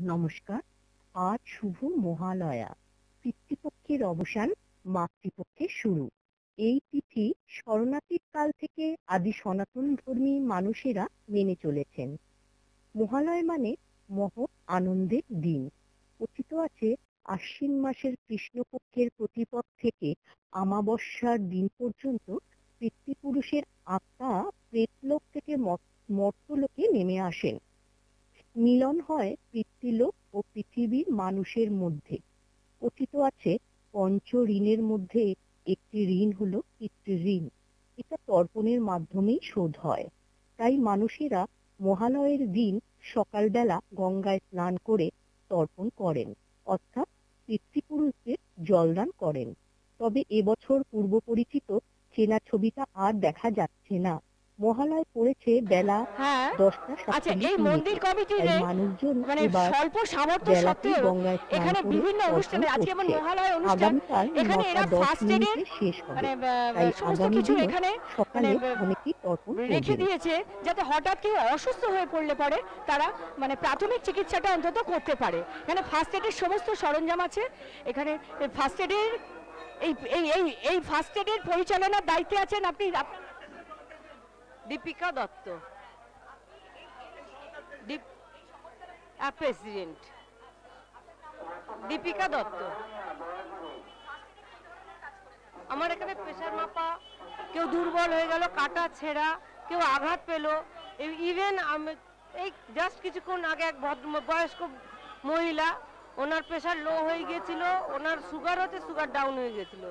নমস্কার, আজ শুভ মহালয়া। পিতৃপক্ষের অবসান মাতৃপক্ষের শুরু। এই তিথি শরণাতীত কাল থেকে আদি সনাতন ধর্মী মানুষেরা মেনে চলেছেন। মহালয় মানে মহৎ আনন্দের দিন। কথিত আছে, আশ্বিন মাসের কৃষ্ণপক্ষের প্রতিপদ থেকে আমাবস্যার দিন পর্যন্ত পিতৃপুরুষের আত্মা প্রেতলোক থেকে মর্তলোকে নেমে আসেন। মিলন হয় পিতৃলোক ও পৃথিবীর মানুষের মধ্যে। কথিত আছে, পঞ্চ ঋণের মধ্যে একটি ঋণ হলো পিতৃঋণ এটা তর্পণের মাধ্যমেই শোধ হয়। তাই মানুষেরা মহালয়ের দিন সকালবেলা গঙ্গায় স্নান করে তর্পণ করেন, অর্থাৎ পিতৃপুরুষদের জলদান করেন। তবে এবছর পূর্ব পরিচিত চেনা ছবিটা আর দেখা যাচ্ছে না। মহালয় পড়েছে বেলা হ্যাঁ। দশটা আচ্ছা এই মন্দির কমিটির মানুষজন মানে স্বল্প সামর্থ্য সত্ত্বেও এখানে বিভিন্ন অনুষ্ঠানে আজকে যেমন মহালয় অনুষ্ঠান এখানে এরা ফার্স্ট মানে সমস্ত কিছু এখানে মানে, রেখে দিয়েছে যাতে হঠাৎ কেউ অসুস্থ হয়ে পড়লে পরে তারা মানে প্রাথমিক চিকিৎসাটা অন্তত করতে পারে। এখানে ফার্স্ট এডের সমস্ত সরঞ্জাম আছে। এখানে ফার্স্ট এডের এই এই এই ফার্স্ট এডের পরিচালনার দায়িত্বে আছেন আপনি আপ- দীপিকা দত্ত। প্রেসিডেন্ট দীপিকা দত্ত। আমার এখানে প্রেশার মাপা। কেউ দুর্বল হয়ে গেল, কাটা ছেঁড়া, কেউ আঘাত পেল। ইভেন এই জাস্ট কিছুক্ষণ আগে এক ভদ্র বয়স্ক মহিলা, ওনার প্রেশার লো হয়ে গিয়েছিল, ওনার সুগার হচ্ছে সুগার ডাউন হয়ে গেছিল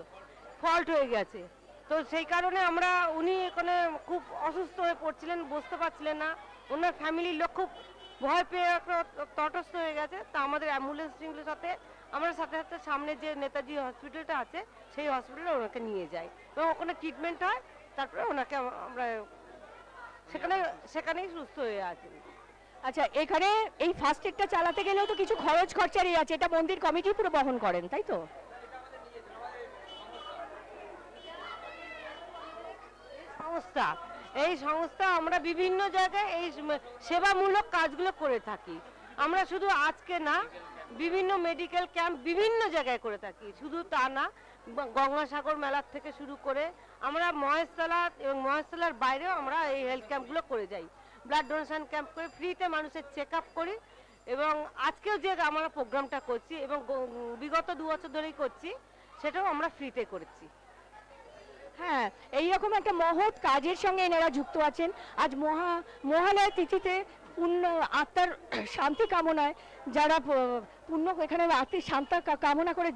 ফল্ট হয়ে গেছে। তো সেই কারণে আমরা, উনি এখানে খুব অসুস্থ হয়ে পড়ছিলেন, বসতে পারছিলেন না। ওনার ফ্যামিলির লোক খুব ভয় পেয়ে তটস্থ হয়ে গেছে। তা আমাদের অ্যাম্বুলেন্স টিমের সাথে, আমরা সাথে সাথে সামনে যে নেতাজি হসপিটালটা আছে, সেই হসপিটালে ওনাকে নিয়ে যাই। এবং ওখানে ট্রিটমেন্ট হয়, তারপরে ওনাকে আমরা সেখানে, সেখানেই সুস্থ হয়ে আছেন আচ্ছা এখানে এই ফার্স্ট এডটা চালাতে গেলেও তো কিছু খরচ খরচারই আছে। এটা মন্দির কমিটি পুরো বহন করেন, তাই তো? সংস্থা। এই সংস্থা আমরা বিভিন্ন জায়গায় এই সেবামূলক কাজগুলো করে থাকি। আমরা শুধু আজকে না, বিভিন্ন মেডিকেল ক্যাম্প বিভিন্ন জায়গায় করে থাকি। শুধু তা না গঙ্গাসাগর মেলার থেকে শুরু করে আমরা মহেশতলা এবং মহেশতলার বাইরেও আমরা এই হেলথ ক্যাম্পগুলো করে যাই। ব্লাড ডোনেশন ক্যাম্প করে ফ্রিতে মানুষের চেক করি এবং আজকেও যে আমরা প্রোগ্রামটা করছি এবং বিগত দু বছর ধরেই করছি, সেটাও আমরা ফ্রিতে করেছি। হ্যাঁ এইরকম একটা মহৎ কাজের সঙ্গে এনারা যুক্ত আছেন। আজ মহা, মহালয় তিথিতে পূর্ণ আত্মার শান্তি কামনায় যারা পূর্ণ এখানে আত্মিক শান্তা কামনা করে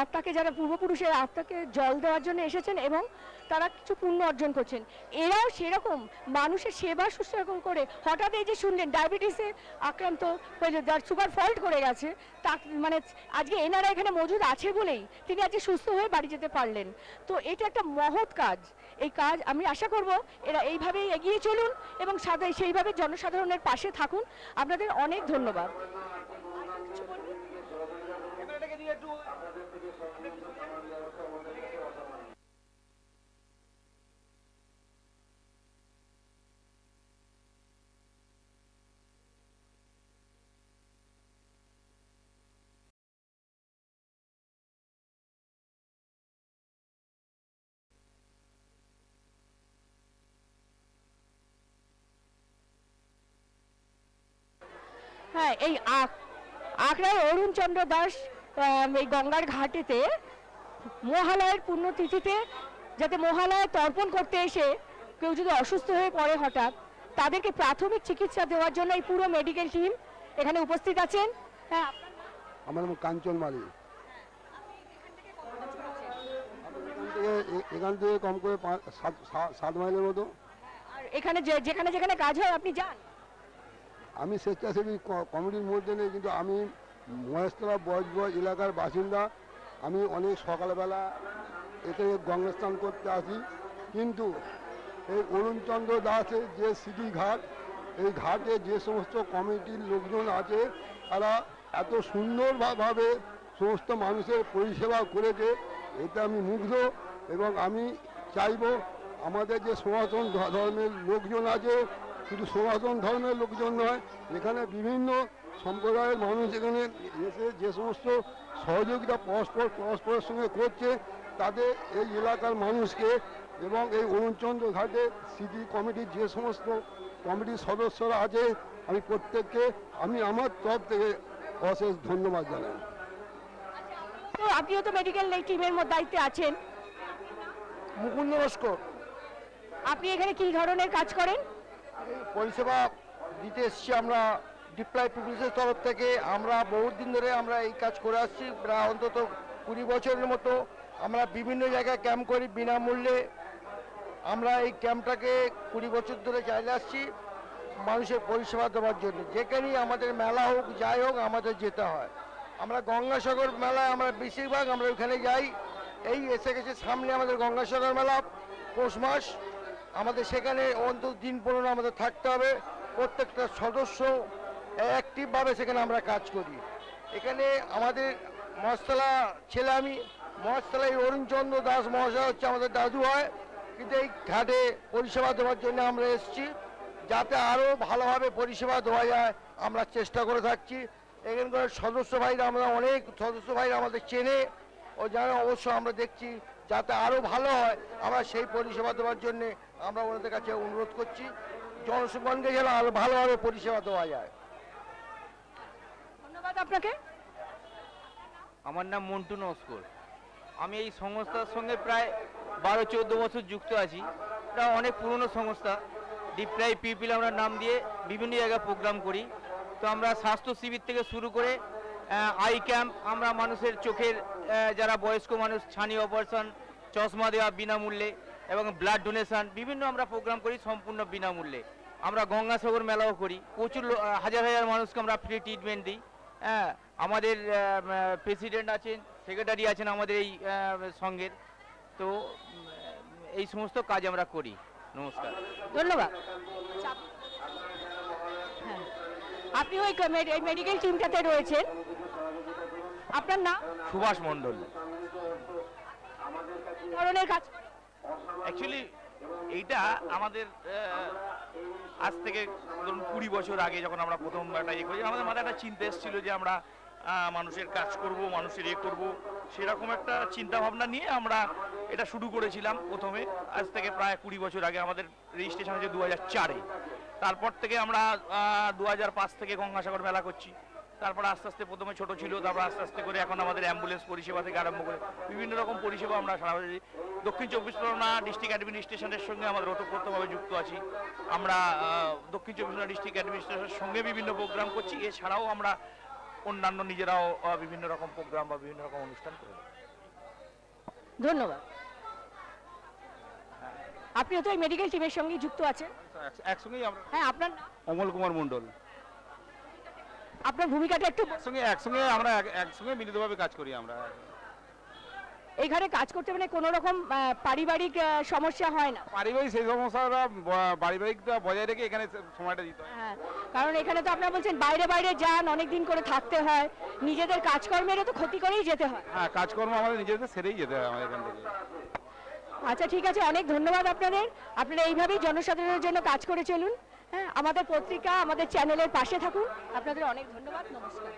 আত্মাকে যারা পূর্বপুরুষের আত্মাকে জল দেওয়ার জন্য এসেছেন এবং তারা কিছু পুণ্য অর্জন করছেন। এরাও সেরকম মানুষের সেবা শুশ্রূষা করে হঠাৎ এই যে শুনলেন ডায়াবেটিসে আক্রান্ত হয়ে যার সুগার ফল্ট করে গেছে তা মানে আজকে এনারা এখানে মজুদ আছে বলেই তিনি আজকে সুস্থ হয়ে বাড়ি যেতে পারলেন। তো এটা একটা মহৎ কাজ। এই কাজ আমি আশা করব এরা এইভাবেই এগিয়ে চলুন এবং সাথে সেইভাবে জনসাধারণের পাশে থাকুন। আপনাদের অনেক ধন্যবাদ হ্যাঁ এই আখ আখড়ার অরুণচন্দ্র দাস এই গঙ্গার ঘাটেতে মহালয়ের পুণ্যতিথিতে যাতে মহালয়ে তর্পণ করতে এসে কেউ যদি অসুস্থ হয়ে পড়ে হঠাৎ তাদেরকে প্রাথমিক চিকিৎসা দেওয়ার জন্য এই পুরো মেডিকেল টিম এখানে উপস্থিত আছেন। হ্যাঁ আমার নাম কাঞ্চন মালি। এখান থেকে কম করে সাত- মাইলের মতো। আর এখানে যে- যেখানে যেখানে কাজ হয় আপনি যান। আমি স্বেচ্ছাসেবী কমিটির মধ্যে নেই, কিন্তু আমি মহেশতলা বজবজ এলাকার বাসিন্দা। আমি অনেক সকালবেলা এতে গঙ্গা স্নান করতে আসি। কিন্তু এই অরুণচন্দ্র দাসের যে সিটি ঘাট, এই ঘাটে যে সমস্ত কমিটির লোকজন আছে, তারা এত সুন্দরভাবে সমস্ত মানুষের পরিষেবা করেছে, এতে আমি মুগ্ধ এবং আমি চাইব আমাদের যে সনাতন ধর্মের লোকজন আছে শুধু সনাতন ধর্মের লোকজন নয় এখানে বিভিন্ন সম্প্রদায়ের মানুষ এখানে এসে যে সমস্ত সহযোগিতা পরস্পর পরস্পরের সঙ্গে করছে তাদের এই এলাকার মানুষকে এবং এই অরুণচন্দ্র ঘাটে সিটি কমিটির যে সমস্ত কমিটির সদস্যরা আছে আমি প্রত্যেককে আমি আমার তরফ থেকে অশেষ ধন্যবাদ জানাই। তো আপনিও তো মেডিকেল টিমের মধ্যে দায়িত্বে আছেন। মুকুন্দ নস্কর আপনি এখানে কি ধরনের কাজ করেন? পরিষেবা দিতে এসেছি আমরা ডিপ্লাই পিপুলসের তরফ থেকে। আমরা বহুত দিন ধরে আমরা এই কাজ করে আসছি, প্রায় অন্তত কুড়ি বছরের মতো। আমরা বিভিন্ন জায়গায় ক্যাম্প করি বিনামূল্যে। আমরা এই ক্যাম্পটাকে কুড়ি বছর ধরে চালিয়ে আসছি মানুষের পরিষেবা দেওয়ার জন্য। যেখানেই আমাদের মেলা হোক, যাই হোক, আমাদের যেতে হয়। আমরা গঙ্গাসাগর মেলায় আমরা বেশিরভাগ আমরা ওখানে যাই। এই এসে গেছে সামনে আমাদের গঙ্গাসাগর মেলা, পৌষ মাস। আমাদের সেখানে অন্তত দিন পনেরো আমাদের থাকতে হবে। প্রত্যেকটা সদস্য অ্যাক্টিভভাবে সেখানে আমরা কাজ করি। এখানে আমাদের মহাস্তলা ছেলে আমি মহাস্তলায় অরুণচন্দ্র দাস মহাশয় হচ্ছে আমাদের দাদু হয়। কিন্তু এই ঘাটে পরিষেবা দেওয়ার জন্য আমরা এসেছি। যাতে আরও ভালোভাবে পরিষেবা দেওয়া যায়, আমরা চেষ্টা করে থাকছি। এখানকার সদস্য ভাইরা আমরা, অনেক সদস্য ভাইরা আমাদের চেনে। ও যারা অবশ্য আমরা দেখছি যাতে আরও ভালো হয় আমরা সেই পরিষেবা দেওয়ার জন্য আমরা ওনাদের কাছে অনুরোধ করছি জনসাধারণকে যেন আরও ভালোভাবে পরিষেবা দেওয়া যায়। ধন্যবাদ আপনাকে। আমার নাম মন্টু নস্কর। আমি এই সংস্থার সঙ্গে প্রায় বারো চোদ্দ বছর যুক্ত আছি। এটা অনেক পুরনো সংস্থা। ডিপ্লাই পিপিল আমরা নাম দিয়ে বিভিন্ন জায়গায় প্রোগ্রাম করি। তো আমরা স্বাস্থ্য শিবির থেকে শুরু করে আই ক্যাম্প আমরা মানুষের চোখের যারা বয়স্ক মানুষ ছানি অপারেশন চশমা দেওয়া বিনামূল্যে এবং ব্লাড ডোনেশন বিভিন্ন আমরা প্রোগ্রাম করি সম্পূর্ণ বিনামূল্যে। আমরা গঙ্গাসাগর মেলাও করি। প্রচুর হাজার হাজার মানুষকে আমরা ফ্রি ট্রিটমেন্ট দিই। হ্যাঁ আমাদের প্রেসিডেন্ট আছেন সেক্রেটারি আছেন আমাদের এই সংঘের তো এই সমস্ত কাজ আমরা করি। নমস্কার। ধন্যবাদ। হ্যাঁ। আপনি ওই মেডিকেল টিমটাতে রয়েছেন। আপনার নাম? সুভাষ ধরনের কাজ অ্যাকচুয়ালি এইটা আমাদের আজ থেকে ধরুন কুড়ি বছর আগে যখন আমরা প্রথম একটা ইয়ে করি আমাদের মাথায় একটা চিন্তা এসেছিল যে আমরা মানুষের কাজ করব মানুষের ইয়ে করব। সেরকম একটা চিন্তা ভাবনা নিয়ে আমরা এটা শুরু করেছিলাম প্রথমে। আজ থেকে প্রায় কুড়ি বছর আগে আমাদের রেজিস্ট্রেশন হয়েছে দু হাজার চারে। তারপর থেকে আমরা দু হাজার পাঁচ থেকে গঙ্গাসাগর মেলা করছি। তারপর আস্তে আস্তে প্রথমে ছোট ছিল তারপর আস্তে আস্তে করে এখন আমাদের অ্যাম্বুলেন্স পরিষেবা থেকে আরম্ভ করে বিভিন্ন রকম পরিষেবা আমরা সারা দক্ষিণ চব্বিশ পরগনা ডিস্ট্রিক্ট অ্যাডমিনিস্ট্রেশনের সঙ্গে আমাদের ওতপ্রোতভাবে যুক্ত আছি। আমরা দক্ষিণ চব্বিশ পরগনা ডিস্ট্রিক্ট অ্যাডমিনিস্ট্রেশনের সঙ্গে বিভিন্ন প্রোগ্রাম করছি। এছাড়াও আমরা অন্যান্য নিজেরাও বিভিন্ন রকম প্রোগ্রাম বা বিভিন্ন রকম অনুষ্ঠান করে ধন্যবাদ। আপনিও তো এই মেডিকেল টিমের সঙ্গে যুক্ত আছেন। একসঙ্গেই আমরা হ্যাঁ আপনার অমল কুমার মণ্ডল। আপনার ভূমিকাটা একটু। একসঙ্গে একসঙ্গে আমরা এক- একসঙ্গে মিলিতভাবে কাজ করি আমরা। এইখানে কাজ করতে মানে কোনো রকম পারিবারিক সমস্যা হয় না? পারিবারিক সেই সমস্যাটা পারিবারিকটা বজায় রেখে এখানে সময়টা দিতে হয়। হ্যাঁ কারণ এখানে তো আপনারা বলছেন বাইরে বাইরে যান অনেক দিন করে থাকতে হয়। নিজেদের কাজকর্মেরও তো ক্ষতি করেই যেতে হয়। হ্যাঁ কাজকর্ম আমাদের নিজেদের সেরেই যেতে হয় আমাদের এখান থেকে। আচ্ছা ঠিক আছে অনেক ধন্যবাদ আপনাদের। আপনারা এইভাবেই জনসাধারণের জন্য কাজ করে চলুন। হ্যাঁ আমাদের পত্রিকা আমাদের চ্যানেলের পাশে থাকুন। আপনাদের অনেক ধন্যবাদ নমস্কার।